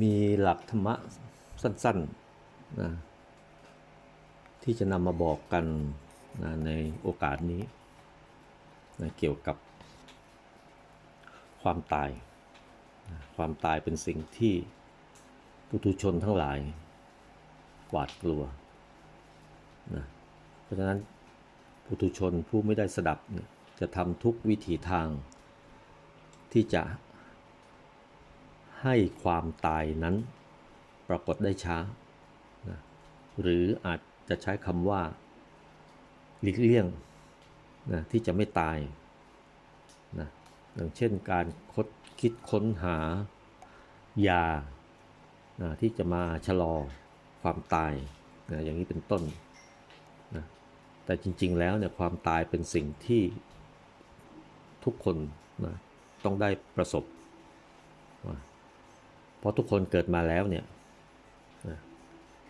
มีหลักธรรมะสั้นๆนะที่จะนำมาบอกกันนะในโอกาสนี้นะเกี่ยวกับความตายนะความตายเป็นสิ่งที่ปุถุชนทั้งหลายหวาดกลัวนะเพราะฉะนั้นปุถุชนผู้ไม่ได้สดับจะทำทุกวิถีทางที่จะ ให้ความตายนั้น ปรากฏได้ช้านะหรืออาจจะใช้คำว่าหลีกเลี่ยงนะที่จะไม่ตายนะอย่างเช่นการคดคิดค้นหายานะที่จะมาชะลอความตายนะอย่างนี้เป็นต้นนะแต่จริงๆแล้วเนี่ยความตายเป็นสิ่งที่ทุกคนนะต้องได้ประสบ ราะทุกคนเกิดมาแล้วเนี่ย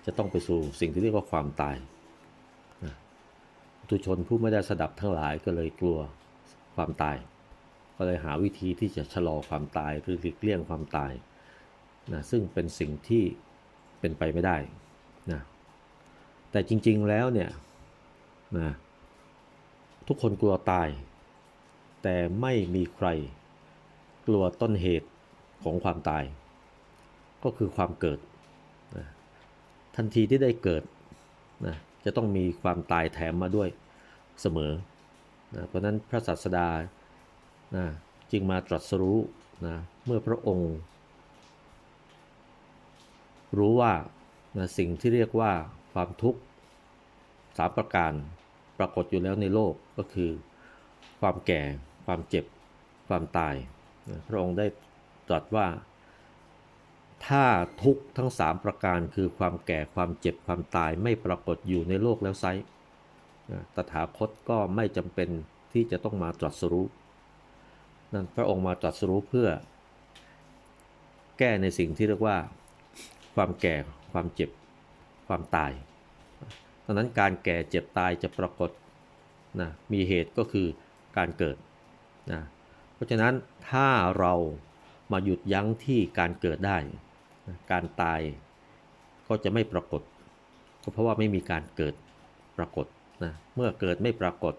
จะต้องไปสู่สิ่งที่เรียกว่าความตายนะปุถุชนผู้ไม่ได้สดับทั้งหลายก็เลยกลัวความตาย ก็เลยหาวิธีที่จะชะลอความตายหรือหลีกเลี่ยงความตายนะซึ่งเป็นสิ่งที่เป็นไปไม่ได้นะแต่จริงๆแล้วเนี่ยนะทุกคนกลัวตาย แต่ไม่มีใครกลัวต้นเหตุของความตาย ก็คือความเกิดนะทันทีที่ได้เกิดนะจะต้องมีความตายแถมมาด้วยเสมอนะเพราะฉะนั้นพระศาสดานะจึงมาตรัสรู้นะเมื่อพระองค์ รู้ว่านะสิ่งที่เรียกว่าความทุกข์สามประการปรากฏอยู่แล้วในโลกก็คือความแก่ ความเจ็บ ความตายนะพระองค์ได้ตรัสว่า ถ้าทุกทั้งสามประการคือความแก่ความเจ็บความตายไม่ปรากฏอยู่ในโลกแล้วไซตถาคตก็ไม่จำเป็นที่จะต้องมาตรัสรู้นั่นพระองค์มาตรัสรู้เพื่อ แก้ในสิ่งที่เรียกว่า ความแก่ความเจ็บความตายดังนั้นการแก่เจ็บตายจะปรากฏนะมีเหตุก็คือการเกิดนะเพราะฉะนั้นถ้าเรามาหยุดยั้งที่การเกิดได้ การตายก็จะไม่ปรากฏ ก็เพราะว่าไม่มีการเกิดปรากฏนะเมื่อเกิดไม่ปรากฏ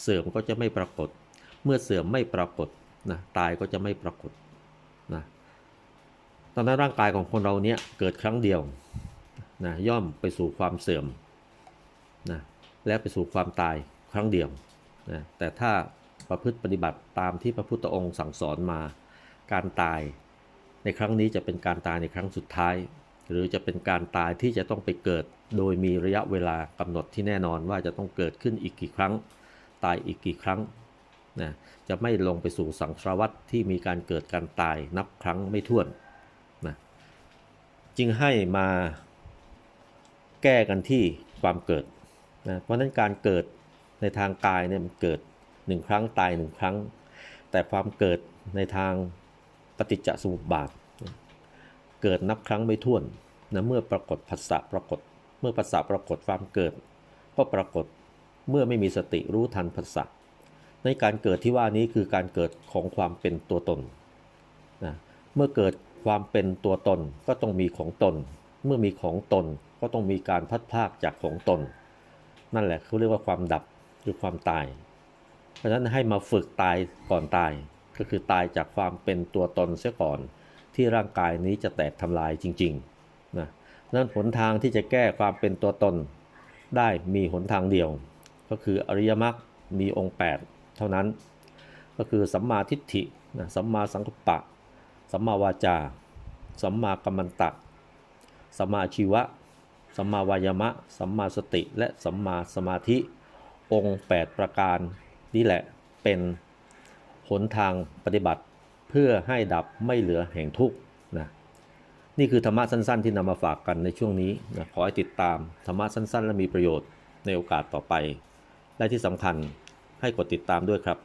เสื่อมก็จะไม่ปรากฏ เมื่อเสื่อมไม่ปรากฏนะตายก็จะไม่ปรากฏนะตอนนั้นร่างกายของคนเราเนี้ยเกิดครั้งเดียวนะย่อมไปสู่ความเสื่อมนะและไปสู่ความตายครั้งเดียวนะแต่ถ้าประพฤติปฏิบัติตามที่พระพุทธองค์สั่งสอนมาการตาย ในครั้งนี้จะเป็นการตายในครั้งสุดท้าย หรือจะเป็นการตายที่จะต้องไปเกิด โดยมีระยะเวลากำหนดที่แน่นอนว่าจะต้องเกิดขึ้นอีกกี่ครั้ง ตายอีกกี่ครั้งนะจะไม่ลงไปสู่สังสารวัฏที่มีการเกิดการตายนับครั้งไม่ถ้วนนะจึงให้มาแก้กันที่ความเกิดนะเพราะฉะนั้นการเกิดในทางกายเนี่ยมันเกิดหนึ่งครั้งตายหนึ่งครั้ง แต่ความเกิดในทางปฏิจจสมุปบาท เกิดนับครั้งไม่ถ้วนนะเมื่อปรากฏผัสสะปรากฏ เมื่อผัสสะปรากฏความเกิด ก็ปรากฏเมื่อไม่มีสติรู้ทันผัสสะในการเกิดที่ว่านี้คือการเกิดของความเป็นตัวตนนะเมื่อเกิดความเป็นตัวตนก็ต้องมีของตน เมื่อมีของตนก็ต้องมีการพัดพากจากของตน นั่นแหละเขาเรียกว่าความดับหรือความตาย เพราะฉะนั้นให้มาฝึกตายก่อนตาย ก็คือตายจากความเป็นตัวตนเสียก่อน ที่ร่างกายนี้จะแตกทำลายจริงๆนะนั้นหนทางที่จะแก้ความเป็นตัวตนได้มีหนทางเดียว ก็คืออริยมรรคมีองค์ 8 เท่านั้น ก็คือสัมมาทิฏฐินะสัมมาสังกัปปะ สัมมาวาจา สัมมากัมมันตะสัมมาชีวะ สัมมาวายามะ สัมมาสติ และสัมมาสมาธิองค์ 8 ประการนี่แหละเป็นหนทางปฏิบัติ เพื่อให้ดับไม่เหลือแห่งทุกข์นะนี่คือธรรมะสั้น ๆ ที่นำมาฝากกันในช่วงนี้นะขอให้ติดตามธรรมะสั้น ๆ และมีประโยชน์ในโอกาสต่อไป และที่สำคัญให้กดติดตามด้วยครับ